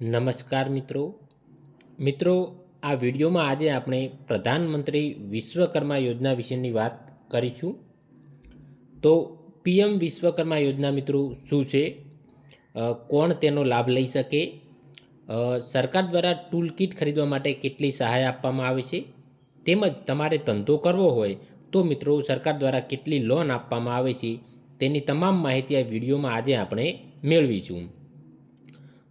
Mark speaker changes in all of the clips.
Speaker 1: નમસ્કાર મિત્રો. મિત્રો, આ વિડીયોમાં આજે આપણે પ્રધાનમંત્રી વિશ્વકર્મા યોજના વિશેની વાત કરીશું. તો પીએમ વિશ્વકર્મા યોજના મિત્રો શું છે? કોણ તેનો લાભ લઈ શકે? સરકાર દ્વારા ટૂલ કિટ ખરીદવા માટે કેટલી સહાય આપવામાં આવે છે? તેમજ તમારે ધંધો કરવો હોય તો મિત્રો સરકાર દ્વારા કેટલી લોન આપવામાં આવે છે? તેની તમામ માહિતી આ વિડીયોમાં આજે આપણે મેળવીશું.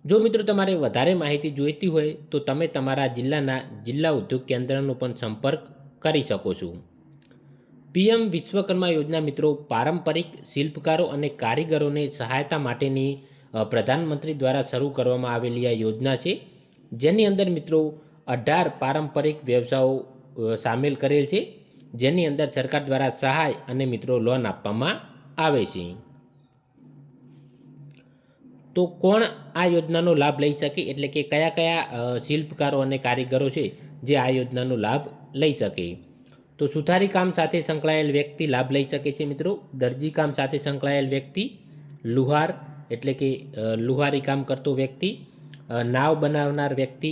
Speaker 1: જો મિત્રો તમારે વધારે માહિતી જોઈતી હોય તો તમે તમારા જિલ્લાના જિલ્લા ઉદ્યોગ કેન્દ્રનો પણ સંપર્ક કરી શકો છો. પીએમ વિશ્વકર્મા યોજના મિત્રો પારંપરિક શિલ્પકારો અને કારીગરોને સહાયતા માટેની પ્રધાનમંત્રી દ્વારા શરૂ કરવામાં આવેલી આ યોજના છે, જેની અંદર મિત્રો અઢાર પારંપરિક વ્યવસાયો સામેલ કરેલ છે, જેની અંદર સરકાર દ્વારા સહાય અને મિત્રો લોન આપવામાં આવે છે. તો કોણ આ યોજનાનો લાભ લઈ શકે? એટલે કે કયા કયા શિલ્પકારો અને કારીગરો છે જે આ યોજનાનો લાભ લઈ શકે? તો સુથારી કામ સાથે સંકળાયેલ વ્યક્તિ લાભ લઈ શકે છે મિત્રો. દરજી કામ સાથે સંકળાયેલ વ્યક્તિ, લુહાર, એટલે કે લુહારી કામ કરતો વ્યક્તિ નાવ બનાવનાર વ્યક્તિ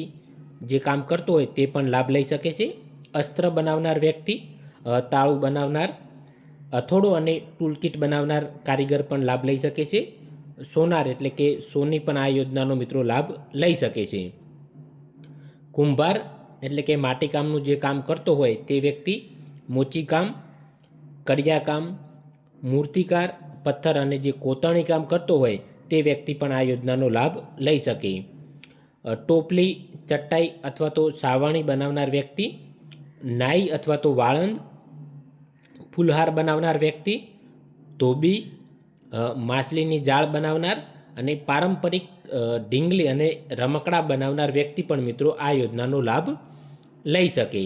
Speaker 1: જે કામ કરતો હોય તે પણ લાભ લઈ શકે છે. અસ્ત્ર બનાવનાર વ્યક્તિ તાળું બનાવનાર, અથોડો અને ટૂલકીટ બનાવનાર કારીગર પણ લાભ લઈ શકે છે. સોનાર એટલે કે સોની પણ આ યોજનાનો મિત્રો લાભ લઈ શકે છે. કુંભાર એટલે કે માટીકામનું જે કામ કરતો હોય તે વ્યક્તિ મોચીકામ કડિયાકામ મૂર્તિકાર, પથ્થર અને જે કોતરણી કામ કરતો હોય તે વ્યક્તિ પણ આ યોજનાનો લાભ લઈ શકે. ટોપલી, ચટાઈ અથવા તો સાવાણી બનાવનાર વ્યક્તિ, નાઈ અથવા તો વાળંદ, ફૂલહાર બનાવનાર વ્યક્તિ, ધોબી માછલીની જાળ બનાવનાર અને પારંપરિક ઢીંગલી અને રમકડા બનાવનાર વ્યક્તિ પણ મિત્રો આ યોજનાનો લાભ લઈ શકે.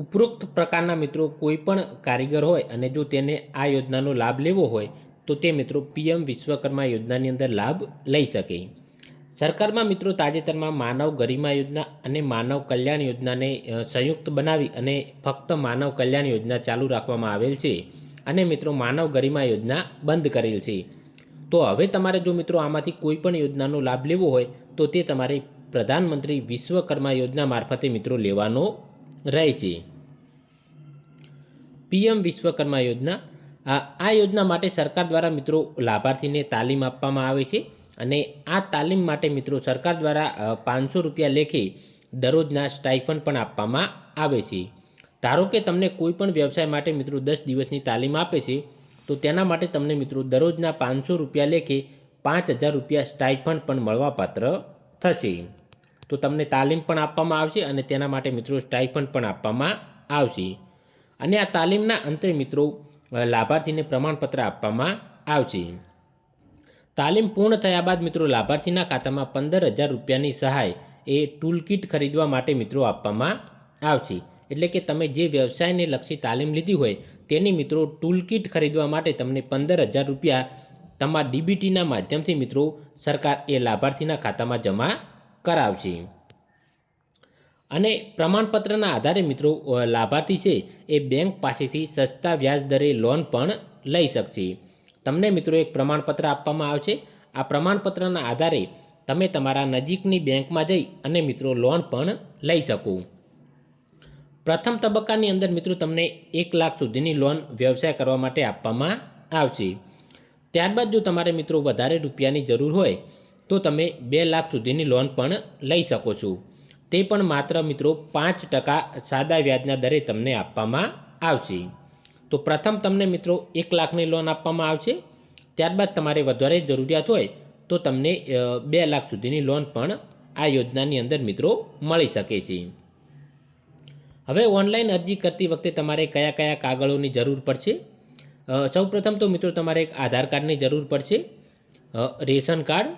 Speaker 1: ઉપરોક્ત પ્રકારના મિત્રો કોઈ પણ કારીગર હોય અને જો તેને આ યોજનાનો લાભ લેવો હોય, તો તે મિત્રો પીએમ વિશ્વકર્મા યોજનાની અંદર લાભ લઈ શકે. સરકારમાં મિત્રો તાજેતરમાં માનવ ગરિમા યોજના અને માનવ કલ્યાણ યોજનાને સંયુક્ત બનાવી અને ફક્ત માનવ કલ્યાણ યોજના ચાલુ રાખવામાં આવેલ છે. અને મિત્રો માનવ ગરિમા યોજના બંધ કરેલ છે. તો હવે તમારે જો મિત્રો આમાંથી કોઈ પણ યોજનાનો લાભ લેવો હોય, તો તે તમારે પ્રધાનમંત્રી વિશ્વકર્મા યોજના મારફતે મિત્રો લેવાનો રહેશે. પીએમ વિશ્વકર્મા યોજના. આ આ યોજના માટે સરકાર દ્વારા મિત્રો લાભાર્થીને તાલીમ આપવામાં આવે છે અને આ તાલીમ માટે મિત્રો સરકાર દ્વારા પાંચસો રૂપિયા લેખે દરરોજના સ્ટાઇફન પણ આપવામાં આવે છે. ધારો કે તમને કોઈ પણ વ્યવસાય માટે મિત્રો દસ દિવસની તાલીમ આપે છે, તો તેના માટે તમને મિત્રો દરરોજના પાંચસો રૂપિયા લેખે પાંચ હજાર રૂપિયા સ્ટાઇફંડ પણ મળવાપાત્ર થશે. તો તમને તાલીમ પણ આપવામાં આવશે અને તેના માટે મિત્રો સ્ટાઇફંડ પણ આપવામાં આવશે. અને આ તાલીમના અંતે મિત્રો લાભાર્થીને પ્રમાણપત્ર આપવામાં આવશે. તાલીમ પૂર્ણ થયા બાદ મિત્રો લાભાર્થીના ખાતામાં પંદર હજાર રૂપિયાની સહાય એ ટૂલ કિટ ખરીદવા માટે મિત્રો આપવામાં આવશે. એટલે કે તમે જે વ્યવસાયને લક્ષી તાલીમ લીધી હોય, તેની મિત્રો ટૂલ કિટ ખરીદવા માટે તમને પંદર હજાર રૂપિયા તમારા ડીબીટીના માધ્યમથી મિત્રો સરકાર એ લાભાર્થીના ખાતામાં જમા કરાવશે. અને પ્રમાણપત્રના આધારે મિત્રો લાભાર્થી છે એ બેંક પાસેથી સસ્તા વ્યાજ દરે લોન પણ લઈ શકશે. તમને મિત્રો એક પ્રમાણપત્ર આપવામાં આવશે. આ પ્રમાણપત્રના આધારે તમે તમારા નજીકની બેંકમાં જઈ અને મિત્રો લોન પણ લઈ શકો. પ્રથમ તબક્કાની અંદર મિત્રો તમને એક લાખ સુધીની લોન વ્યવસાય કરવા માટે આપવામાં આવશે. ત્યારબાદ જો તમારે મિત્રો વધારે રૂપિયાની જરૂર હોય, તો તમે બે લાખ સુધીની લોન પણ લઈ શકો છો. તે પણ માત્ર મિત્રો પાંચ ટકા સાદા વ્યાજના દરે તમને આપવામાં આવશે. તો પ્રથમ તમને મિત્રો એક લાખની લોન આપવામાં આવશે. ત્યારબાદ તમારે વધારે જરૂરિયાત હોય, તો તમને બે લાખ સુધીની લોન પણ આ યોજનાની અંદર મિત્રો મળી શકે છે. હવે ઓનલાઈન અરજી કરતી વખતે તમારે કયા કયા કાગળોની જરૂર પડશે? સૌપ્રથમ તો મિત્રો તમારે એક આધાર કાર્ડની જરૂર પડશે. Ration card.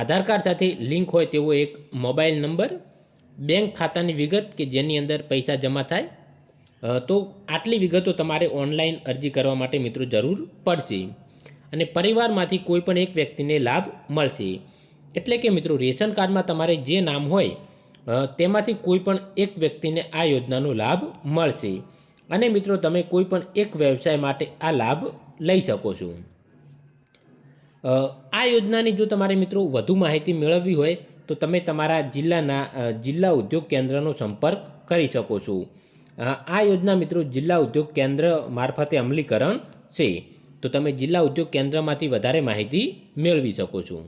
Speaker 1: આધાર કાર્ડ સાથે લિંક હોય તેવો એક મોબાઈલ નંબર. બેંક ખાતાની વિગત કે જેની અંદર પૈસા જમા થાય. તો આટલી વિગતો તમારે ઓનલાઈન અરજી કરવા માટે મિત્રો જરૂર પડશે. અને પરિવારમાંથી કોઈ પણ એક વ્યક્તિને લાભ મળશે. એટલે કે મિત્રો રેશન કાર્ડમાં તમારે જે નામ હોય તેમાંથી કોઈ પણ એક વ્યક્તિને આ યોજનાનો લાભ મળશે. અને મિત્રો, તમે કોઈ પણ એક વ્યવસાય માટે આ લાભ લઈ શકો છો. આ યોજનાની જો તમારે મિત્રો વધુ માહિતી મેળવવી હોય, તો તમે તમારા જિલ્લાના જિલ્લા ઉદ્યોગ કેન્દ્રનો સંપર્ક કરી શકો છો. આ યોજના મિત્રો જિલ્લા ઉદ્યોગ કેન્દ્ર મારફતે અમલીકરણ છે. તો તમે જિલ્લા ઉદ્યોગ કેન્દ્રમાંથી વધારે માહિતી મેળવી શકો છો.